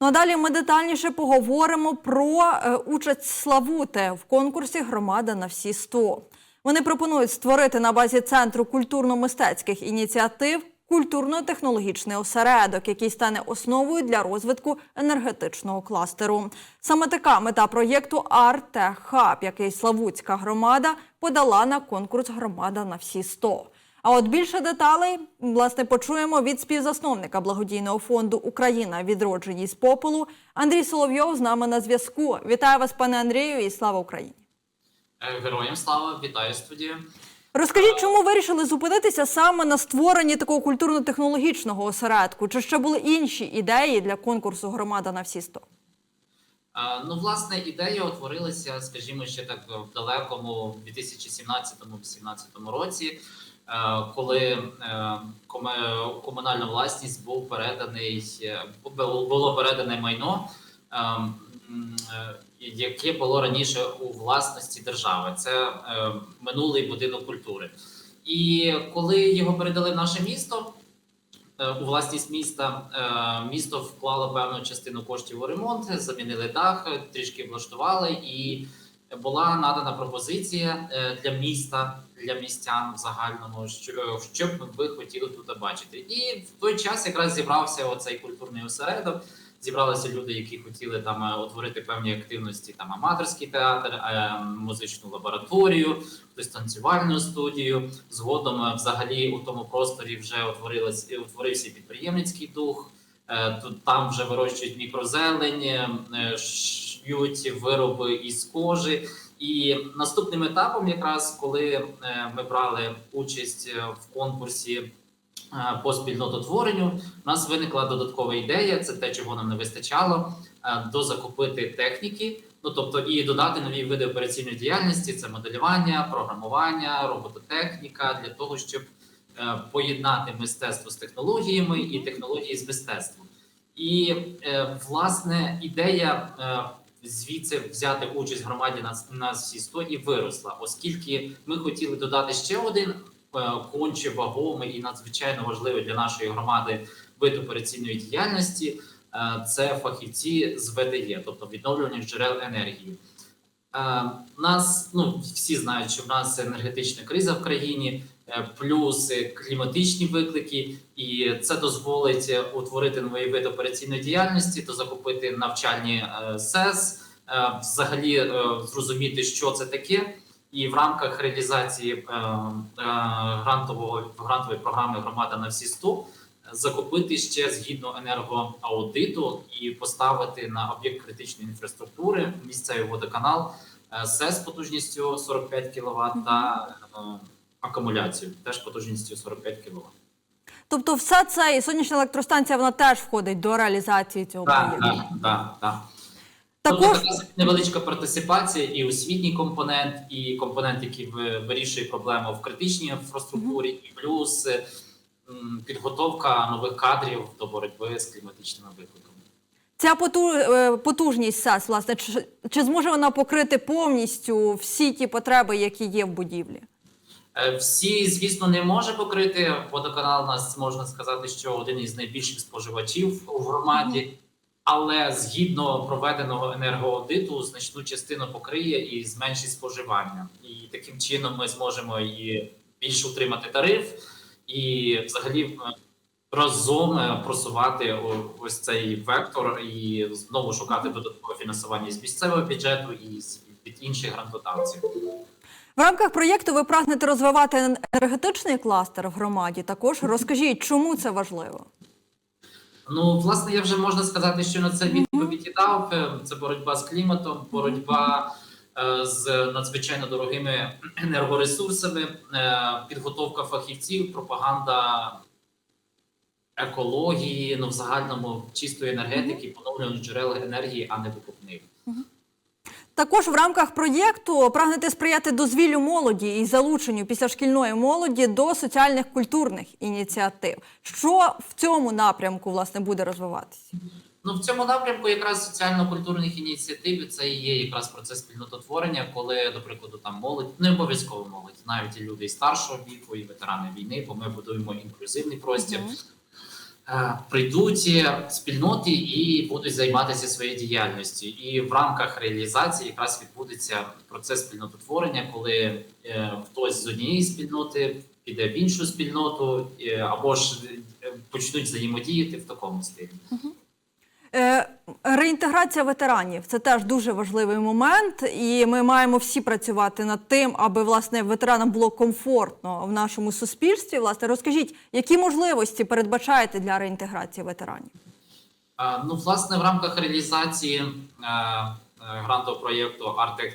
Ну а далі ми детальніше поговоримо про е, участь Славути в конкурсі Громада на всі 100». Вони пропонують створити на базі центру культурно-мистецьких ініціатив культурно-технологічний осередок, який стане основою для розвитку енергетичного кластеру. Саме така мета проєкту «Артехаб», який Славутська громада подала на конкурс Громада на всі 100». А от більше деталей власне почуємо від співзасновника благодійного фонду Україна відроджені з попелу Андрій Соловйов з нами на зв'язку. Вітаю вас, пане Андрію, і слава Україні! Е, Героям слава, вітаю студію. Розкажіть, чому вирішили зупинитися саме на створенні такого культурно-технологічного осередку? Чи ще були інші ідеї для конкурсу Громада на всі 100»? Е, Ну, власне, ідея утворилася, скажімо, ще так в далекому 2017-2018 році, коли е, комунальна власність був переданий, е, було передане майно, е, е, яке було раніше у власності держави. Це е, минулий будинок культури. І коли його передали в наше місто, е, у власність міста. е, Місто вклало певну частину коштів у ремонт, замінили дах, трішки влаштували, і була надана пропозиція е, для міста, для містян в загальному, що, що б ви хотіли тут бачити. І в той час якраз зібрався оцей культурний осередок. Зібралися люди, які хотіли там е, утворити певні активності, там аматорський театр, е, музичну лабораторію, хтось танцювальну студію. Згодом, е, взагалі, у тому просторі вже утворилась утворився підприємницький дух. Е, Тут там вже вирощують мікрозелень, е, шьють вироби із кожи. І наступним етапом, якраз коли е, ми брали участь е, в конкурсі е, по спільнототворенню, у нас виникла додаткова ідея. Це те, чого нам не вистачало, дозакупити техніки. Ну тобто і додати нові види операційної діяльності: це моделювання, програмування, робототехніка для того, щоб поєднати мистецтво з технологіями і технології з мистецтвом. І власне ідея звідси взяти участь в громаді на, на всі 100 і виросла, оскільки ми хотіли додати ще один е, конче вагомий і надзвичайно важливий для нашої громади вид операційної діяльності. Е, це фахівці з ВДЄ, тобто відновлюваних джерел енергії. Е, Нас ну всі знають, що в нас енергетична криза в країні, е, плюс кліматичні виклики, і це дозволить е, утворити новий вид операційної діяльності, то закупити навчальні СЕС, взагалі зрозуміти, що це таке. І в рамках реалізації грантового грантової програми Громада на всі 100 закупити ще згідно енергоаудиту і поставити на об'єкт критичної інфраструктури місцевий водоканал е, СЕС потужністю 45 кВт та е, акумуляцію теж потужністю 45 кВт. Тобто, все це і сонячна електростанція вона теж входить до реалізації цього проєкту. так, так, так. Також Тобто така невеличка партисипація і освітній компонент, і компонент, який вирішує проблему в критичній інфраструктурі, і плюс е, підготовка нових кадрів до боротьби з кліматичними викликами. ця е, потужність СЕС, власне, чи, чи зможе вона покрити повністю всі ті потреби, які є в будівлі? Е, Всі, звісно, не може покрити. Водоканал у нас можна сказати, що один із найбільших споживачів у громаді, але згідно проведеного енергоаудиту, значну частину покриє і зменшить споживання. І таким чином ми зможемо і більше утримати тариф, і взагалі е, разом е, просувати ось цей вектор і знову шукати додаткове фінансування з місцевого бюджету і від інших грантодавців. В рамках проєкту ви прагнете розвивати енергетичний кластер в громаді. Також розкажіть, чому це важливо? Ну, власне, я вже можна сказати, що на це відповідь і дав. Е, Це боротьба з кліматом, боротьба з надзвичайно дорогими енергоресурсами, е, підготовка фахівців, пропаганда екології, ну в загальному чистої енергетики, поновлюваних джерел енергії, а не викупних. Також в рамках проєкту прагнете сприяти дозвіллю молоді і залученню післяшкільної молоді до соціальних культурних ініціатив. Що в цьому напрямку власне буде розвиватися? Ну, в цьому напрямку якраз соціально-культурних ініціатив це і є якраз процес спільнототворення, коли, до прикладу, там молодь, не обов'язково молодь, навіть і люди старшого віку, і ветерани війни, бо ми будуємо інклюзивний простір. Е, прийдуть спільноти і будуть займатися своєю діяльністю. І в рамках реалізації якраз відбудеться процес спільнототворення, коли е, хтось з однієї спільноти піде в іншу спільноту, е, або ж е, почнуть взаємодіяти в такому стилі. Е, Реінтеграція ветеранів це теж дуже важливий момент, і ми маємо всі працювати над тим, аби власне ветеранам було комфортно в нашому суспільстві. Власне, розкажіть, які можливості передбачаєте для реінтеграції ветеранів? Ну, власне, в рамках реалізації е, е, грантового проєкту Artec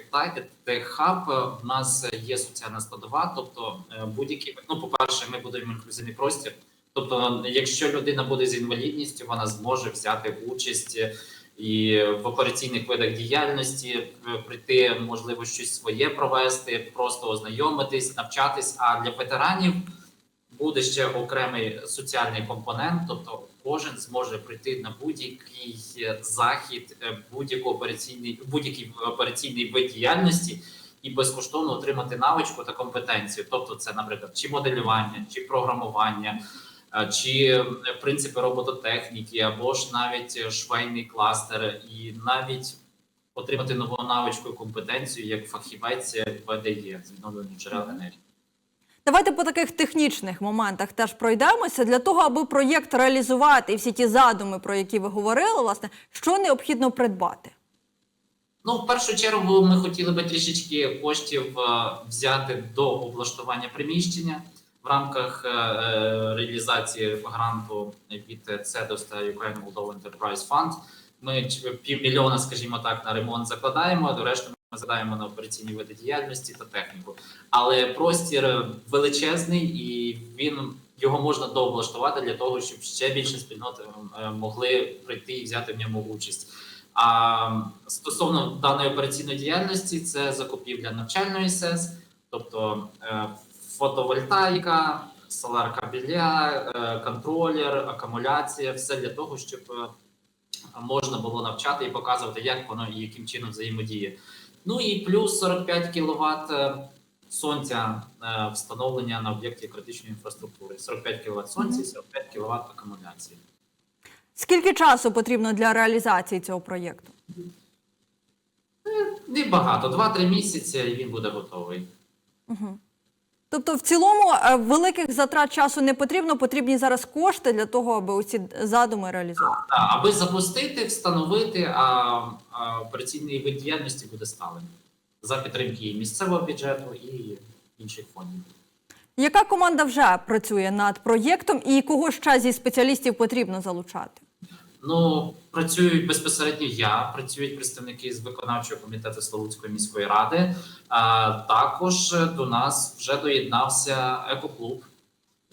Tech Hub в нас є соціальна складова. Тобто, будь-які ну, по-перше, ми будуємо інклюзивний простір. Тобто, якщо людина буде з інвалідністю, вона зможе взяти участь і в операційних видах діяльності, е, прийти, можливо, щось своє провести, просто ознайомитись, навчатись. А для ветеранів буде ще окремий соціальний компонент, тобто кожен зможе прийти на будь-який е, захід, е, будь-яку операційний будь-який операційний вид діяльності і безкоштовно отримати навичку та компетенцію. Тобто, це, наприклад, чи моделювання, чи програмування, е, чи е, принципи робототехніки, або ж навіть е, швейний кластер, і навіть отримати нову навичку і компетенцію як фахівець ВДЄ з відновлення джерел енергії. Давайте по таких технічних моментах теж пройдемося для того, аби проєкт реалізувати і всі ті задуми, про які ви говорили, власне, що необхідно придбати. Ну, в першу чергу, ми хотіли би трішечки коштів е, взяти до облаштування приміщення в рамках е, е, реалізації гранту від CEDOS та Ukraine Moldova Enterprise Fund. Ми півмільйона, скажімо так, на ремонт закладаємо, а до решти ми закладаємо на операційні види діяльності та техніку. Але простір величезний і він його можна дооблаштувати для того, щоб ще більше спільнот е, могли прийти і взяти в ньому участь. А стосовно даної операційної діяльності, це закупівля навчальної СЕС, тобто е, фотовольтаїка, солар кабеля, е, контролер, акумуляція, все для того, щоб е, можна було навчати і показувати, як воно і яким чином взаємодіє. Ну і плюс 45 кВт сонця е, встановлення на об'єкті критичної інфраструктури. 45 кВт сонця і 45 кВт акумуляції. Скільки часу потрібно для реалізації цього проєкту? Небагато, 2-3 місяці, і він буде готовий. Угу. Тобто, в цілому е, великих затрат часу не потрібно, потрібні зараз кошти для того, аби усі задуми реалізувати. Так, аби запустити, встановити, а, а операційний вид діяльності буде сталим за підтримки і місцевого бюджету і інших фондів. Яка команда вже працює над проєктом і кого ще зі спеціалістів потрібно залучати? Ну, працюють безпосередньо я, працюють представники з виконавчого комітету Славутської міської ради. А також до нас вже доєднався екоклуб.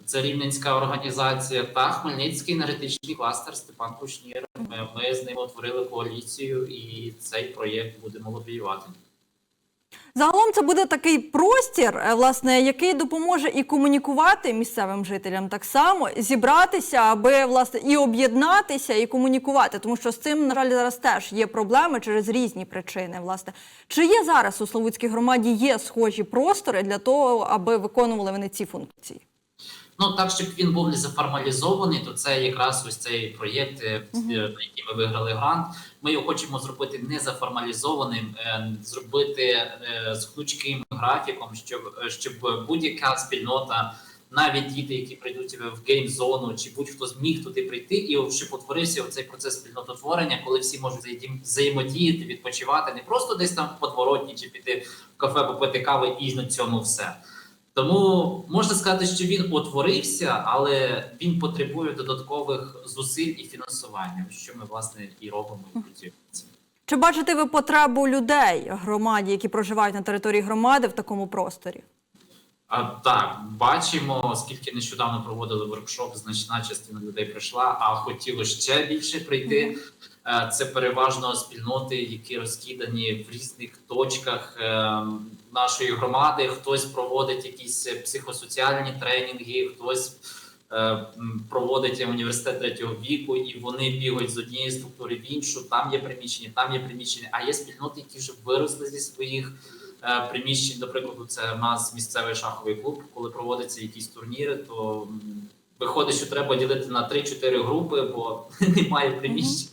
Це рівненська організація та Хмельницький енергетичний кластер Степан Кушнір. Ми, ми з ним утворили коаліцію, і цей проєкт будемо лобіювати. Загалом це буде такий простір, е, власне, який допоможе і комунікувати місцевим жителям так само, зібратися, аби власне і об'єднатися, і комунікувати, тому що з цим на жаль зараз теж є проблеми через різні причини. Власне, чи є зараз у Славутській громаді є схожі простори для того, аби виконували вони ці функції? Ну так, щоб він був не заформалізований, то це якраз ось цей проєкт, е, Мгм. на який ми виграли грант. Ми його хочемо зробити не заформалізованим, е, зробити е, з гнучким графіком, щоб, е, щоб будь-яка спільнота, навіть діти, які прийдуть в гейм-зону, чи будь-хто зміг туди прийти, і щоб утворився цей процес спільнототворення, коли всі можуть взаєм- взаємодіяти, відпочивати, не просто десь там в подворотні чи піти в кафе попити кави і на цьому все. Тому можна сказати, що він утворився, але він потребує додаткових зусиль і фінансування, що ми власне і робимо і працюємо. Чи бачите ви потребу людей громаді, які проживають на території громади в такому просторі? А, так, бачимо, оскільки нещодавно проводили воркшоп, значна частина людей прийшла, а хотіло ще більше прийти. Е, Це переважно спільноти, які розкидані в різних точках е, нашої громади. Хтось проводить якісь психосоціальні тренінги, хтось е, проводить університет третього віку, і вони бігають з однієї структури в іншу. Там є приміщення, там є приміщення. А є спільноти, які вже виросли зі своїх приміщень. До прикладу, це в нас місцевий шаховий клуб. Коли проводяться якісь турніри, то виходить, що треба ділити на 3-4 групи, бо немає приміщень.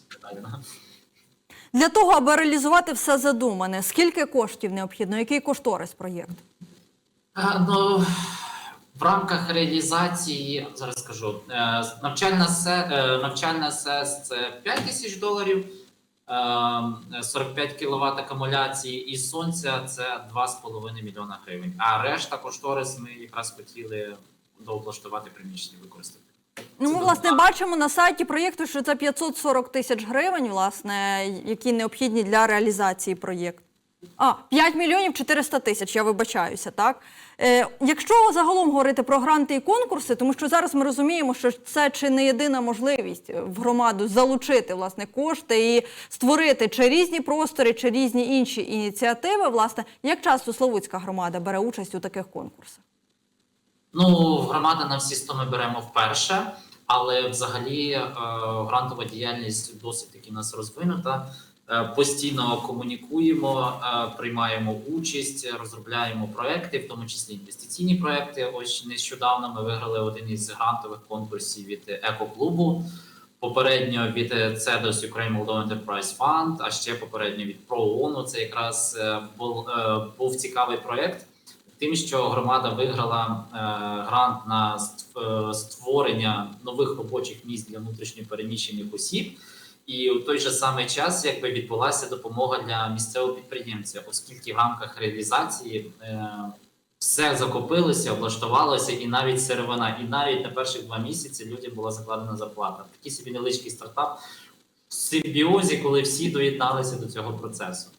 Для того, аби реалізувати все задумане, скільки коштів необхідно? Який кошторис проєкту? Е, Ну, в рамках реалізації, зараз скажу, е, навчальна, се, е, навчальна СЕС це 5 тисяч доларів, е, 45 кВт акумуляції і сонця це 2,5 мільйона гривень. А решта кошторис ми якраз хотіли дооблаштувати приміщення використати. Ну, ми, власне, бачимо на сайті проєкту, що це 540 тисяч гривень, власне, які необхідні для реалізації проєкту. А, 5 мільйонів 400 тисяч, я вибачаюся, так? Е, якщо загалом говорити про гранти і конкурси, тому що зараз ми розуміємо, що це чи не єдина можливість в громаду залучити власне кошти і створити чи різні простори, чи різні інші ініціативи, власне, як часто Славутська громада бере участь у таких конкурсах? Ну, громада на всі 100 ми беремо вперше, але взагалі е, грантова діяльність досить таки в нас розвинута. Е, Постійно комунікуємо, е, приймаємо участь, розробляємо проекти, в тому числі інвестиційні проекти. Ось нещодавно ми виграли один із грантових конкурсів від екоклубу. Попередньо від CEDOS Ukraine Moldova Enterprise Fund, а ще попередньо від ProONU. Це якраз е, був, е, був цікавий проект тим, що громада виграла е, грант на е, створення нових робочих місць для внутрішньопереміщених осіб. І у той же самий час якби відбулася допомога для місцевого підприємця, оскільки в рамках реалізації е, все закупилося, облаштувалося, і навіть сировина, і навіть на перших два місяці людям була закладена зарплата. Такий собі невеличкий стартап в симбіозі, коли всі доєдналися до цього процесу.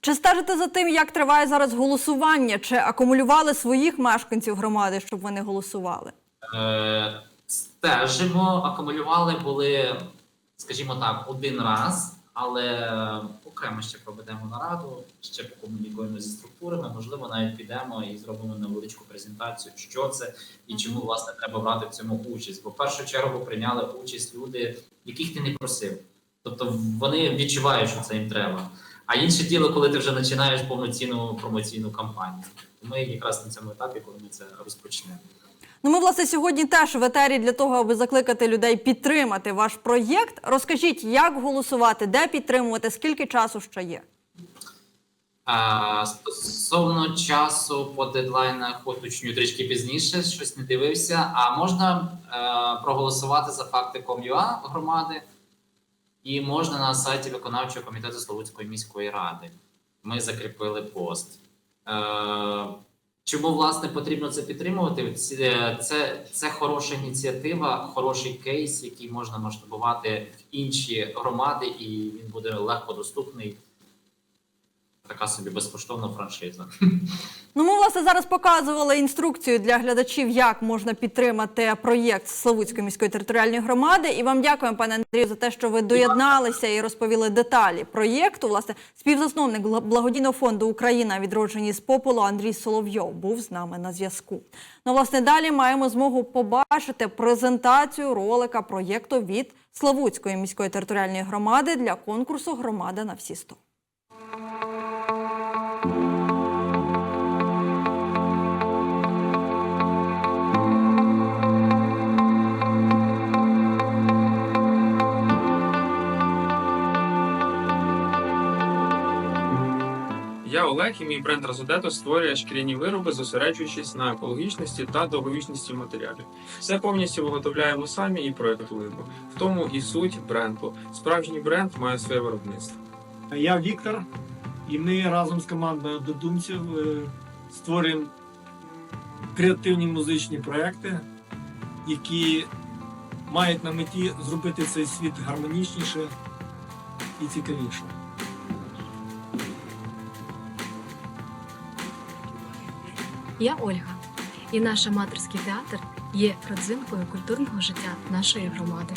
Чи стежите за тим, як триває зараз голосування? Чи акумулювали своїх мешканців громади, щоб вони голосували? Е, стежимо, акумулювали були, скажімо так, один раз, але окремо ще проведемо нараду, ще покомунікуємо зі структурами. Можливо, навіть підемо і зробимо невеличку презентацію, що це і чому власне треба брати в цьому участь. Бо в першу чергу прийняли участь люди, яких ти не просив. Тобто вони відчувають, що це їм треба. А інше діло, коли ти вже починаєш повноцінну промоційну кампанію. Ми якраз на цьому етапі, коли ми це розпочнемо. Ну, ми, власне, сьогодні теж в етері для того, аби закликати людей підтримати ваш проєкт. Розкажіть, як голосувати, де підтримувати, скільки часу ще є? А, стосовно часу по дедлайнах уточню трішки пізніше, щось не дивився. А можна е, проголосувати за факти Ком'юа громади, і можна на сайті виконавчого комітету Славутської міської ради. Ми закріпили пост. Е, чому власне потрібно це підтримувати? Це, це, це хороша ініціатива, хороший кейс, який можна масштабувати в інші громади, і він буде легко доступний така собі безкоштовна франшиза. Ну, ми, власне, зараз показували інструкцію для глядачів, як можна підтримати проєкт Славутської міської територіальної громади. І вам дякуємо, пане Андрію, за те, що ви доєдналися і розповіли деталі проєкту. Власне, співзасновник благодійного фонду Україна відроджені з попелу Андрій Соловйов був з нами на зв'язку. Ну, власне, далі маємо змогу побачити презентацію ролика проєкту від Славутської міської територіальної громади для конкурсу Громада на всі 100». Олег і мій бренд Розодето створює шкіряні вироби, зосереджуючись на екологічності та довговічності матеріалів. Все повністю виготовляємо самі і проектуємо. В тому і суть бренду. Справжній бренд має своє виробництво. Я Віктор, і ми разом з командою однодумців е, створюємо креативні музичні проекти, які мають на меті зробити цей світ гармонічніше і цікавіше. Я Ольга, і наш аматорський театр є родзинкою культурного життя нашої громади.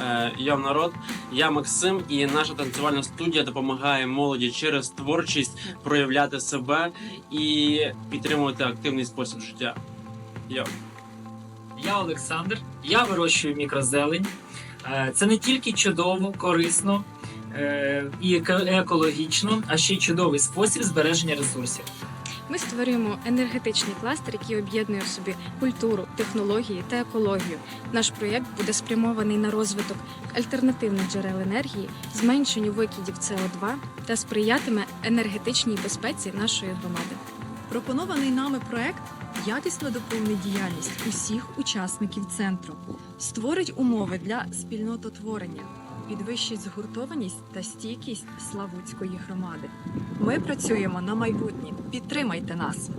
Е, Я народ, я Максим, і наша танцювальна студія допомагає молоді через творчість проявляти себе і підтримувати активний спосіб життя. Йо. Я Олександр, я вирощую мікрозелень. Е, Це не тільки чудово, корисно е, і екологічно, а ще й чудовий спосіб збереження ресурсів. Ми створюємо енергетичний кластер, який об'єднує в собі культуру, технології та екологію. Наш проєкт буде спрямований на розвиток альтернативних джерел енергії, зменшенню викидів СО2 та сприятиме енергетичній безпеці нашої громади. Пропонований нами проект якісно доповнить діяльність усіх учасників центру, створить умови для спільнототворення, підвищить згуртованість та стійкість Славутської громади. Ми працюємо на майбутнє. Підтримайте нас!